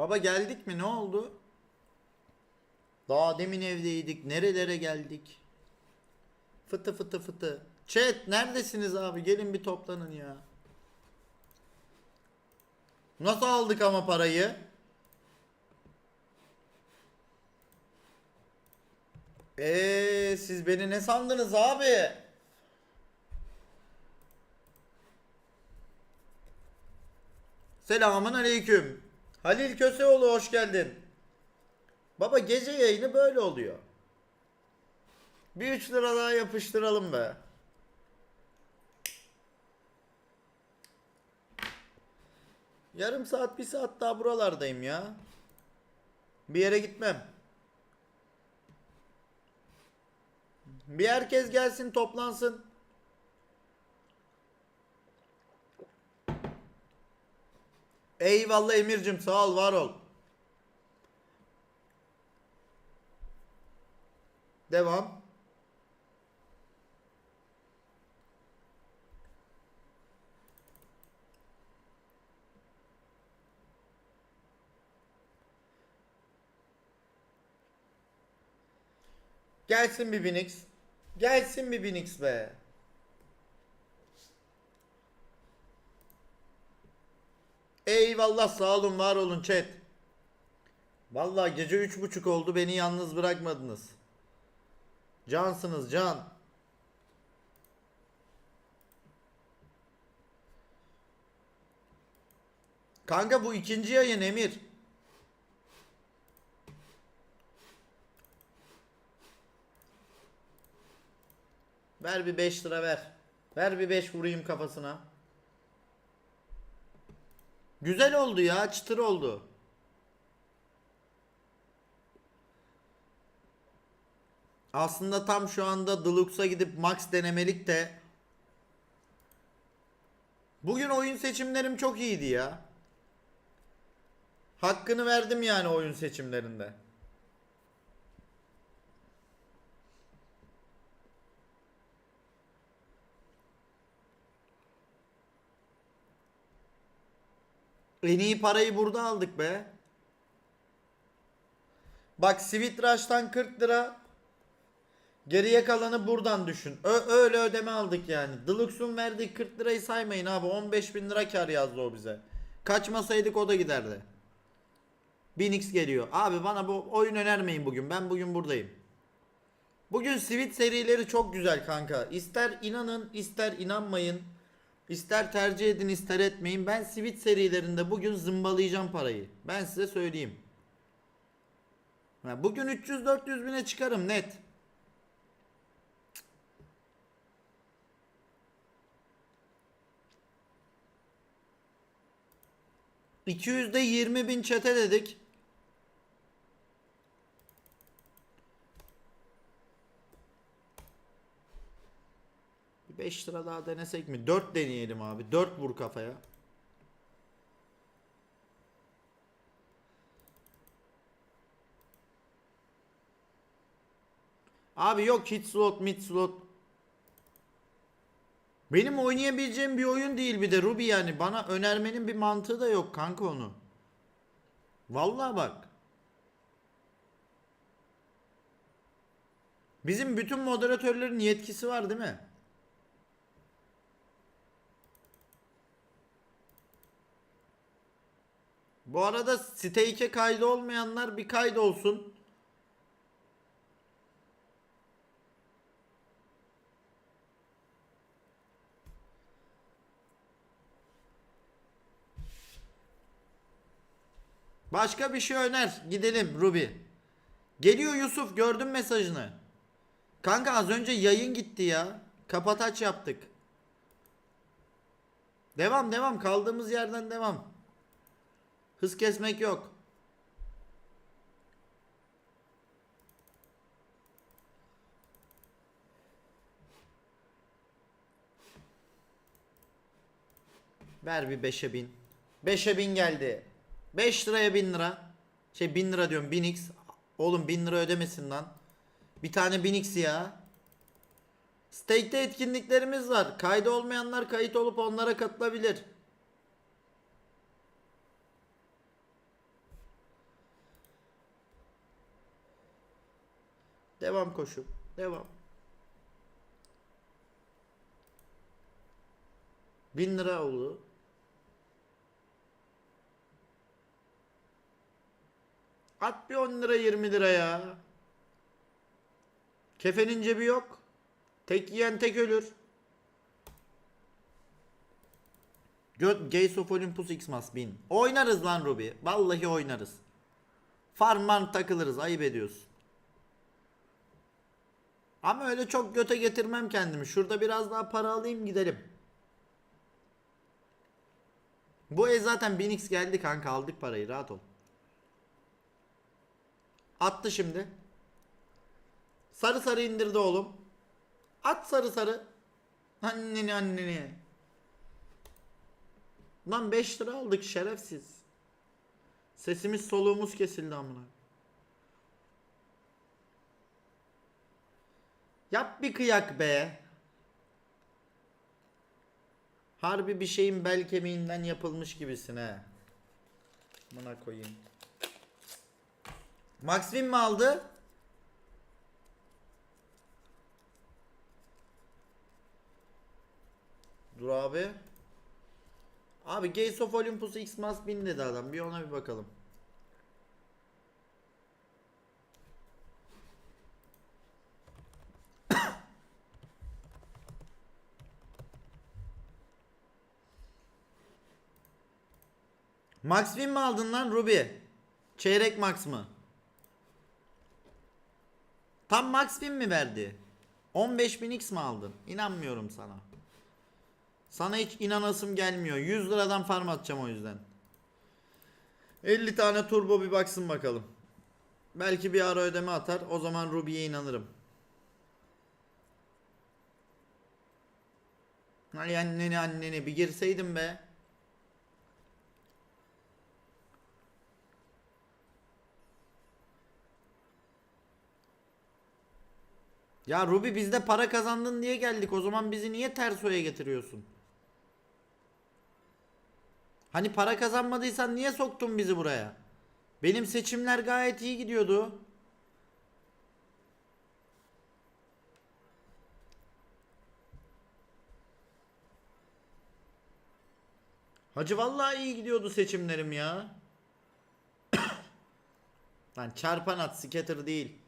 Baba geldik mi ne oldu? Daha demin evdeydik. Nerelere geldik? Fıtı fıtı fıtı. Chat neredesiniz abi? Gelin bir toplanın ya. Nasıl aldık ama parayı? Eee siz beni ne sandınız abi? Selamun aleyküm. Halil Köseoğlu hoş geldin. Baba gece yayını böyle oluyor. Bir 3 lira daha yapıştıralım be. Yarım saat bir saat daha buralardayım ya. Bir yere gitmem. Bir herkes gelsin toplansın. Eyvallah Emir'cim sağ ol var ol. Devam. Gelsin bir Binix. Gelsin bir Binix be. Eyvallah sağ olun var olun chat. Vallahi gece üç buçuk oldu beni yalnız bırakmadınız. Cansınız can. Kanka bu ikinci yayın Emir. Ver bir 5 lira ver. Ver bir 5 vurayım kafasına. Güzel oldu ya çıtır oldu. Aslında tam şu anda Deluxe'a gidip max denemelik de Bugün oyun seçimlerim çok iyiydi ya. Hakkını verdim yani oyun seçimlerinde. En iyi parayı burada aldık be. Bak Sweetrash'tan 40 lira Geriye kalanı buradan düşün. Ö- öyle ödeme aldık yani. Deluxe'un verdiği 40 lirayı saymayın abi. 15 bin lira kar yazdı o bize. Kaçmasaydık o da giderdi. 1000x geliyor. Abi bana bu oyun önermeyin bugün. Ben bugün buradayım. Bugün Sweet serileri çok güzel kanka. İster inanın ister inanmayın. İster tercih edin ister etmeyin. Ben Sweet serilerinde bugün zımbalayacağım parayı. Ben size söyleyeyim. Bugün 300-400 bine çıkarım net. %200'de 20 bin çete dedik. 5 lira daha denesek mi? 4 deneyelim abi. 4 vur kafaya. Abi yok hit slot, mid slot. Benim oynayabileceğim bir oyun değil bir de Ruby yani. Bana önermenin bir mantığı da yok kanka onu. Vallahi bak. Bizim bütün moderatörlerin yetkisi var değil mi? Bu arada stake'e kaydı olmayanlar bir kaydı olsun. Başka bir şey öner. Gidelim Ruby. Geliyor Yusuf gördüm mesajını. Kanka az önce yayın gitti ya. Kapataç yaptık. Devam devam kaldığımız yerden devam. Hız kesmek yok. Ver bir 5'e bin. 5'e bin geldi. 5 liraya 1000 lira. Şey 1000 lira diyorum 1000x. Oğlum 1000 lira ödemesin lan. Bir tane 1000x ya. Stake'te etkinliklerimiz var. Kaydı olmayanlar kayıt olup onlara katılabilir. Devam koşup. Devam. 1000 lira oldu. At bir 10 lira 20 lira ya. Kefenin cebi yok. Tek yiyen tek ölür. Göt Gates of Olympus Xmas 1000. Oynarız lan Ruby. Vallahi oynarız. Farman takılırız. Ayıp ediyorsun. Ama öyle çok göte getirmem kendimi. Şurada biraz daha para alayım gidelim. Bu ev zaten 1000x geldi kanka aldık parayı rahat ol. Attı şimdi. Sarı sarı indirdi oğlum. At sarı sarı. Anneni anneni. Lan 5 lira aldık şerefsiz. Sesimiz soluğumuz kesildi amına. Yap bir kıyak be. Harbi bir şeyin bel kemiğinden yapılmış gibisin he. Buna koyayım. Max Win mi aldı? Dur abi. Abi Gates of Olympus X Max 1000 dedi adam. Bir ona bir bakalım. Max Win mi aldın lan Ruby? Çeyrek Max mı? Tam Max Win mi verdi? 15.000 X mi aldın? İnanmıyorum sana. Sana hiç inanasım gelmiyor. 100 liradan farm atacağım o yüzden. 50 tane turbo bir baksın bakalım. Belki bir ara ödeme atar. O zaman Ruby'ye inanırım. Ay anneni anneni bir girseydim be. Ya Ruby bizde para kazandın diye geldik. O zaman bizi niye ters oya getiriyorsun? Hani para kazanmadıysan niye soktun bizi buraya? Benim seçimler gayet iyi gidiyordu. Hacı vallahi iyi gidiyordu seçimlerim ya. Lan çarpan at scatter değil.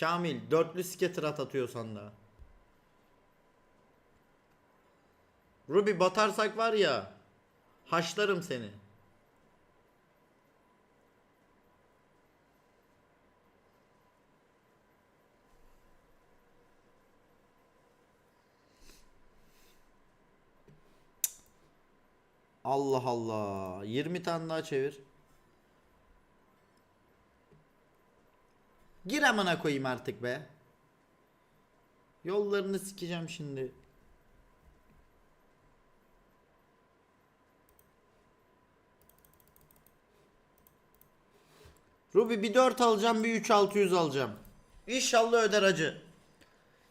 Kamil dörtlü scatter at atıyorsan da. Ruby batarsak var ya haşlarım seni. Allah Allah. 20 tane daha çevir. Gir amına koyayım artık be. Yollarını sikeceğim şimdi. Ruby bir 4 alacağım bir 3600 alacağım. İnşallah öder acı.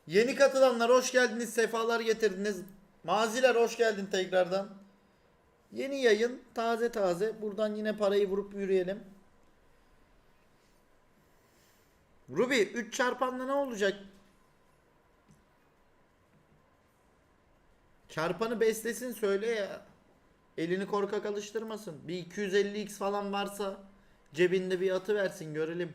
Yeni katılanlar hoş geldiniz sefalar getirdiniz. Maziler hoş geldin tekrardan. Yeni yayın taze taze. Buradan yine parayı vurup yürüyelim. Ruby 3 çarpanla ne olacak? Çarpanı beslesin söyle ya. Elini korkak alıştırmasın. Bir 250x falan varsa cebinde bir atı versin görelim.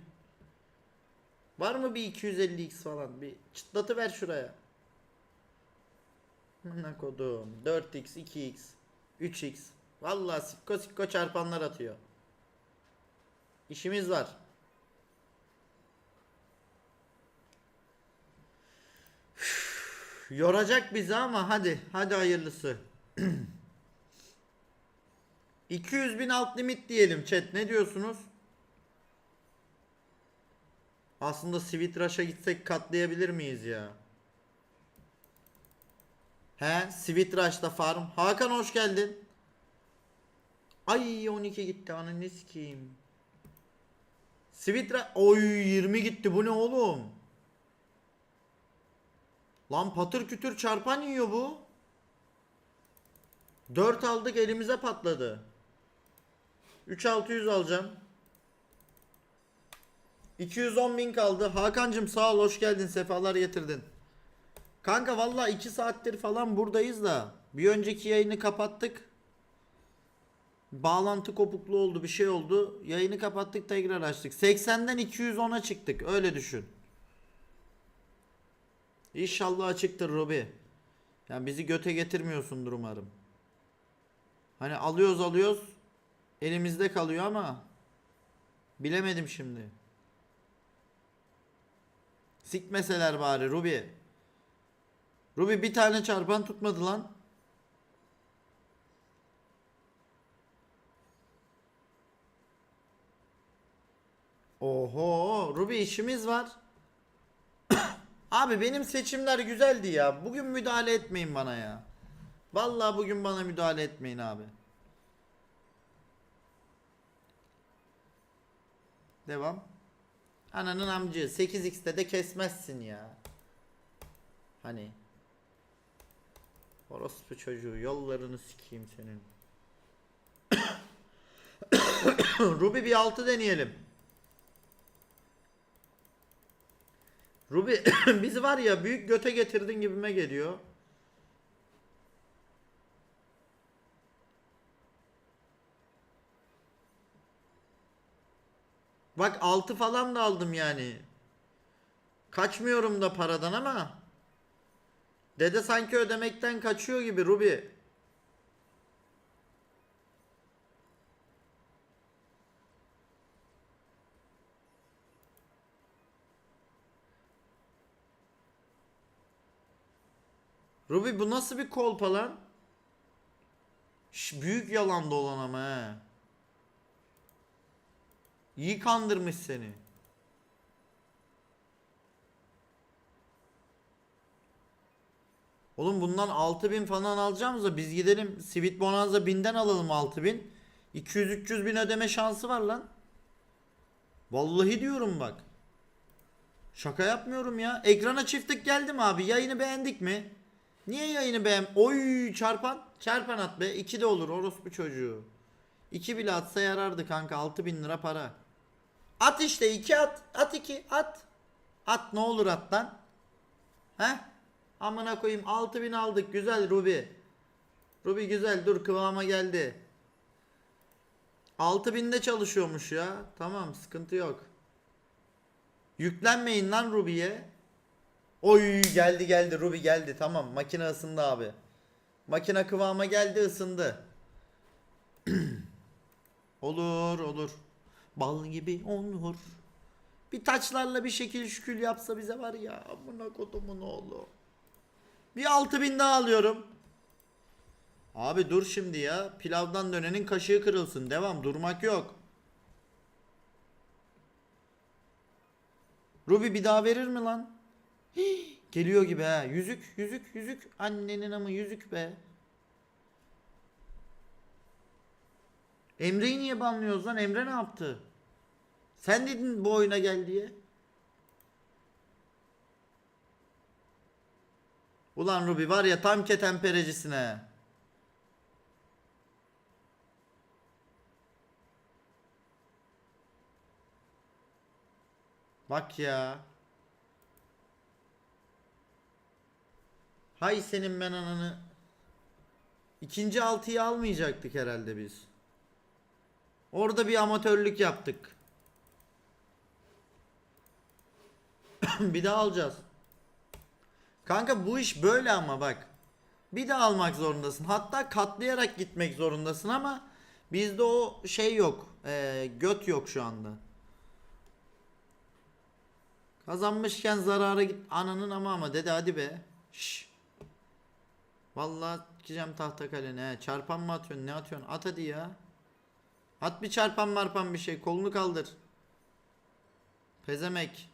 Var mı bir 250x falan? Bir çıtlatı ver şuraya. Ne kodum. 4x, 2x, 3x. Vallahi sikko sikko çarpanlar atıyor. İşimiz var. Yoracak bizi ama hadi. Hadi hayırlısı. 200 bin alt limit diyelim chat. Ne diyorsunuz? Aslında Sweet gitsek katlayabilir miyiz ya? He, Sweet Rush'ta farm. Hakan hoş geldin. Ay 12 gitti ananı sikeyim. Sweet Rush... Oy 20 gitti bu ne oğlum? Lan patır kütür çarpan yiyor bu. 4 aldık elimize patladı. 3600 alacağım. 210 bin kaldı. Hakan'cım sağ ol hoş geldin sefalar getirdin. Kanka valla 2 saattir falan buradayız da bir önceki yayını kapattık. Bağlantı kopukluğu oldu bir şey oldu. Yayını kapattık tekrar açtık. 80'den 210'a çıktık öyle düşün. İnşallah açıktır Robi. Yani bizi göte getirmiyorsundur umarım. Hani alıyoruz alıyoruz elimizde kalıyor ama bilemedim şimdi. Sikmeseler bari Ruby. Ruby bir tane çarpan tutmadı lan. Oho Ruby işimiz var. Abi benim seçimler güzeldi ya. Bugün müdahale etmeyin bana ya. Vallahi bugün bana müdahale etmeyin abi. Devam. Ananın amcı 8x'te de kesmezsin ya. Hani. Orospu çocuğu yollarını sikeyim senin. Ruby bir 6 deneyelim. Ruby bizi var ya büyük göte getirdin gibime geliyor. Bak 6 falan da aldım yani. Kaçmıyorum da paradan ama. Dede sanki ödemekten kaçıyor gibi Ruby. Ruby bu nasıl bir kolpa lan? Şş, büyük yalan dolan ama he. İyi kandırmış seni. Oğlum bundan 6000 falan alacağımıza biz gidelim Sweet Bonanza 1000'den alalım 6000. 200-300 bin ödeme şansı var lan. Vallahi diyorum bak. Şaka yapmıyorum ya. Ekrana çiftlik geldi mi abi? Yayını beğendik mi? Niye yayını beğen... Oy çarpan. Çarpan at be. 2 de olur orospu çocuğu. 2 bile atsa yarardı kanka. 6000 lira para. At işte 2 at. At 2 at. At ne olur at lan. He? Amına koyayım 6000 aldık. Güzel Ruby. Ruby güzel dur kıvama geldi. 6000'de çalışıyormuş ya. Tamam sıkıntı yok. Yüklenmeyin lan Ruby'ye. Oy geldi geldi Ruby geldi. Tamam makine ısındı abi. Makine kıvama geldi ısındı. olur olur. Bal gibi olur. Bir taçlarla bir şekil şükül yapsa bize var ya. Amına kodumun oğlu. Bir 6000 daha alıyorum. Abi dur şimdi ya. Pilavdan dönenin kaşığı kırılsın. Devam durmak yok. Ruby bir daha verir mi lan? Geliyor gibi ha. Yüzük, yüzük, yüzük. Annenin ama yüzük be. Emre'yi niye banlıyoruz lan? Emre ne yaptı? Sen dedin bu oyuna gel diye. Ulan Ruby var ya tam ketemperecisine. Bak ya. Hay senin ben ananı. İkinci altıyı almayacaktık herhalde biz. Orada bir amatörlük yaptık. bir daha alacağız. Kanka bu iş böyle ama bak. Bir daha almak zorundasın. Hatta katlayarak gitmek zorundasın ama bizde o şey yok. Ee, göt yok şu anda. Kazanmışken zarara git ananın ama ama dede hadi be. Şş. Vallahi dikeceğim tahta kalene. Çarpan mı atıyorsun? Ne atıyorsun? At hadi ya. At bir çarpan marpan bir şey. Kolunu kaldır. Pezemek.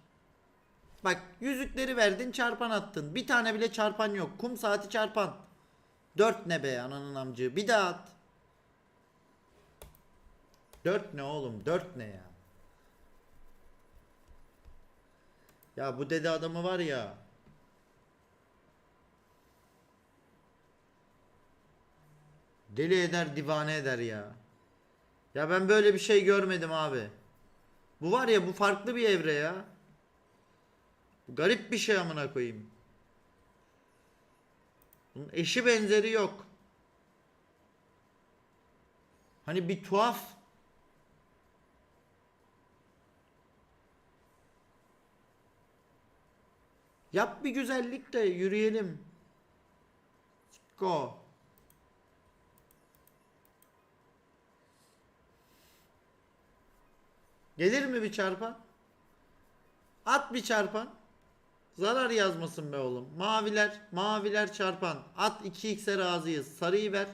Bak yüzükleri verdin çarpan attın. Bir tane bile çarpan yok. Kum saati çarpan. Dört ne be ananın amcığı. Bir daha at. Dört ne oğlum? Dört ne ya? Ya bu dede adamı var ya. Deli eder divane eder ya. Ya ben böyle bir şey görmedim abi. Bu var ya bu farklı bir evre ya. Garip bir şey amına koyayım. Bunun eşi benzeri yok. Hani bir tuhaf. Yap bir güzellik de yürüyelim. Go. Gelir mi bir çarpan? At bir çarpan. Zarar yazmasın be oğlum. Maviler, maviler çarpan. At 2x'e razıyız. Sarıyı ver.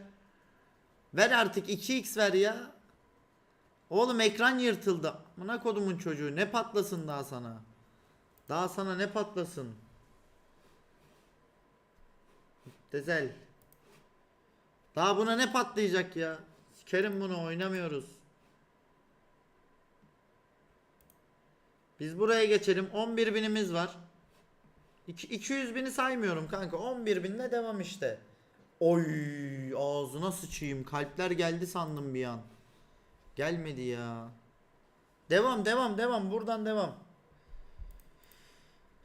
Ver artık 2x ver ya. Oğlum ekran yırtıldı. Amına kodumun çocuğu ne patlasın daha sana? Daha sana ne patlasın? Tezel. Daha buna ne patlayacak ya? Sikerim bunu oynamıyoruz. Biz buraya geçelim. 11 binimiz var. İki- 200 bini saymıyorum kanka. 11 binle devam işte. Oy ağzına sıçayım. Kalpler geldi sandım bir an. Gelmedi ya. Devam devam devam. Buradan devam.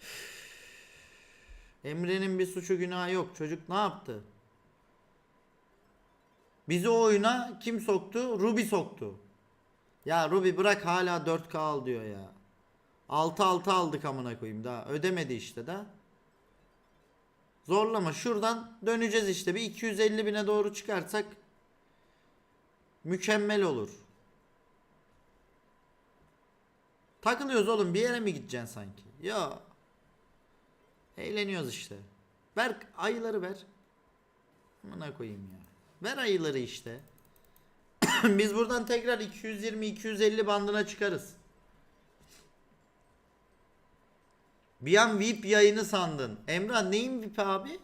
Emre'nin bir suçu günahı yok. Çocuk ne yaptı? Bizi o oyuna kim soktu? Ruby soktu. Ya Ruby bırak hala 4K al diyor ya. 6 6 aldık amına koyayım daha. Ödemedi işte da. Zorlama şuradan döneceğiz işte bir 250 bine doğru çıkarsak mükemmel olur. Takılıyoruz oğlum bir yere mi gideceksin sanki? Ya. Eğleniyoruz işte. Ver ayıları ver. Amına koyayım ya. Ver ayıları işte. Biz buradan tekrar 220-250 bandına çıkarız. Bir an VIP yayını sandın. Emrah neyin VIP abi?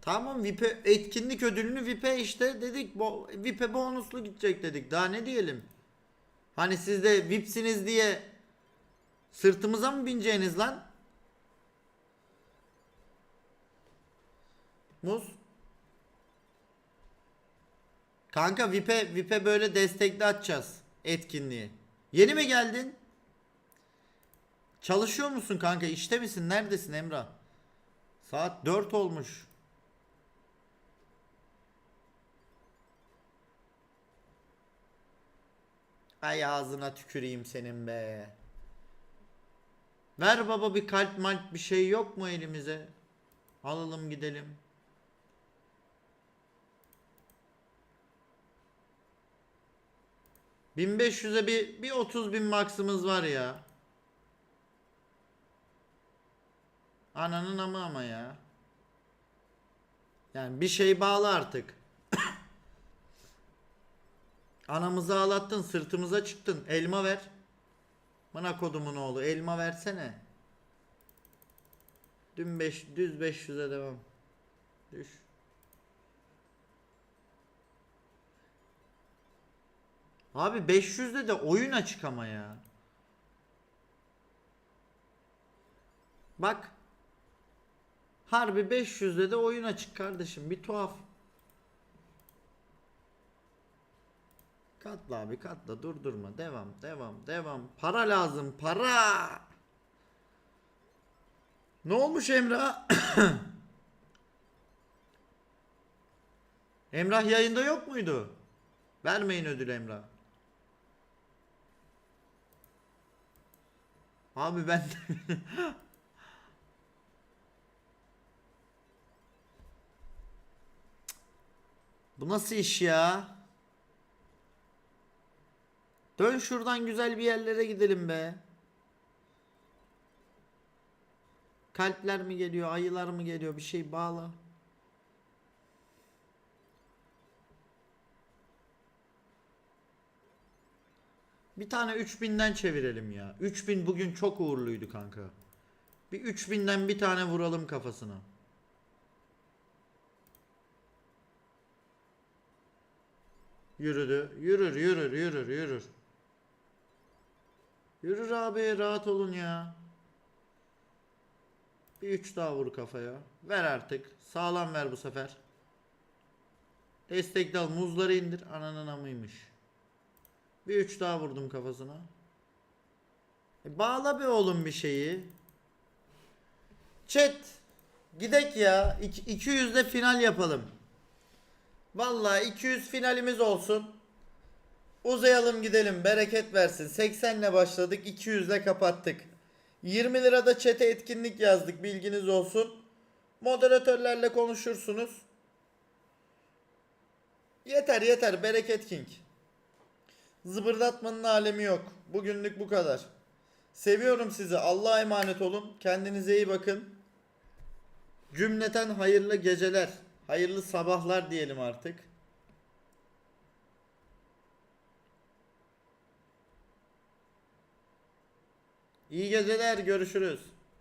Tamam VIP'e etkinlik ödülünü VIP'e işte dedik. Bo, VIP'e bonuslu gidecek dedik. Daha ne diyelim? Hani siz de VIP'siniz diye sırtımıza mı bineceğiniz lan? Muz. Kanka VIP'e VIP'e böyle destekli atacağız etkinliği. Yeni mi geldin? Çalışıyor musun kanka? İşte misin? Neredesin Emrah? Saat 4 olmuş. Ay ağzına tüküreyim senin be. Ver baba bir kalp malp bir şey yok mu elimize? Alalım gidelim. ...1500'e bir, bir 30 bin maksımız var ya. Ananın ama ama ya. Yani bir şey bağlı artık. Anamızı ağlattın, sırtımıza çıktın. Elma ver. Bana kodumun oğlu, elma versene. Dün 5 düz 500'e devam. Düş. Abi 500'de de oyun açık ama ya. Bak. Harbi 500'de de oyun açık kardeşim. Bir tuhaf. Katla abi katla durdurma. Devam devam devam. Para lazım para. Ne olmuş Emrah? Emrah yayında yok muydu? Vermeyin ödül Emrah. Abi ben Bu nasıl iş ya? Dön şuradan güzel bir yerlere gidelim be. Kalpler mi geliyor, ayılar mı geliyor? Bir şey bağla. Bir tane 3000'den çevirelim ya. 3000 bugün çok uğurluydu kanka. Bir 3000'den bir tane vuralım kafasına. Yürüdü. Yürür, yürür, yürür, yürür. Yürür abi rahat olun ya. Bir üç daha vur kafaya. Ver artık. Sağlam ver bu sefer. Destekli al. Muzları indir. Ananın amıymış. Bir üç daha vurdum kafasına. E, bağla be oğlum bir şeyi. Chat. Gidek ya. İki- 200'de final yapalım. Vallahi 200 finalimiz olsun. Uzayalım gidelim. Bereket versin. 80 ile başladık. 200 ile kapattık. 20 lirada çete etkinlik yazdık. Bilginiz olsun. Moderatörlerle konuşursunuz. Yeter yeter. Bereket King. Zıbırdatmanın alemi yok. Bugünlük bu kadar. Seviyorum sizi. Allah'a emanet olun. Kendinize iyi bakın. Cümleten hayırlı geceler. Hayırlı sabahlar diyelim artık. İyi geceler. Görüşürüz.